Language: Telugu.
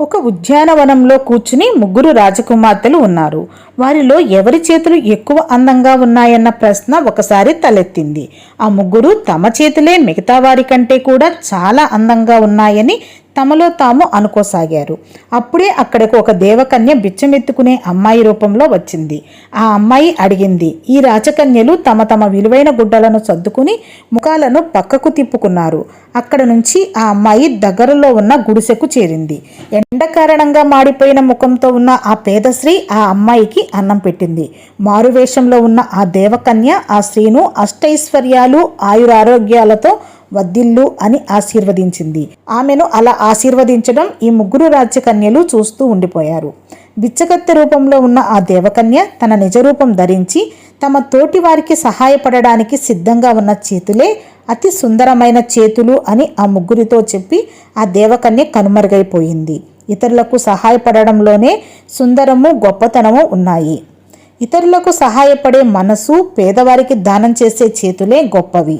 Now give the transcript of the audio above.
ఒక ఉద్యానవనంలో కూర్చుని ముగ్గురు రాజకుమార్తెలు ఉన్నారు. వారిలో ఎవరి చేతులు ఎక్కువ అందంగా ఉన్నాయన్న ప్రశ్న ఒకసారి తలెత్తింది. ఆ ముగ్గురు తమ చేతులే మిగతా వారి కంటే కూడా చాలా అందంగా ఉన్నాయని తమలో తాము అనుకోసాగారు. అప్పుడే అక్కడకు ఒక దేవకన్య బిచ్చమెత్తుకునే అమ్మాయి రూపంలో వచ్చింది. ఆ అమ్మాయి అడిగింది ఈ రాజకన్యలు తమ తమ విలువైన గుడ్డలను సర్దుకుని ముఖాలను పక్కకు తిప్పుకున్నారు. అక్కడ నుంచి ఆ అమ్మాయి దగ్గరలో ఉన్న గుడిసెకు చేరింది. ఎండ కారణంగా మాడిపోయిన ముఖంతో ఉన్న ఆ పేద స్త్రీ ఆ అమ్మాయికి అన్నం పెట్టింది. మారువేషంలో ఉన్న ఆ దేవకన్య ఆ స్త్రీను అష్టైశ్వర్యాలు ఆయురారోగ్యాలతో వద్దిల్లు అని ఆశీర్వదించింది. ఆమెను అలా ఆశీర్వదించడం ఈ ముగ్గురు రాజ్యకన్యలు చూస్తూ ఉండిపోయారు. బిచ్చగత్తె రూపంలో ఉన్న ఆ దేవకన్య తన నిజరూపం ధరించి తమ తోటి వారికి సహాయపడడానికి సిద్ధంగా ఉన్న చేతులే అతి సుందరమైన చేతులు అని ఆ ముగ్గురితో చెప్పి ఆ దేవకన్య కనుమరుగైపోయింది. ఇతరులకు సహాయపడడంలోనే సుందరము గొప్పతనము ఉన్నాయి. ఇతరులకు సహాయపడే మనసు పేదవారికి దానం చేసే చేతులే గొప్పవి.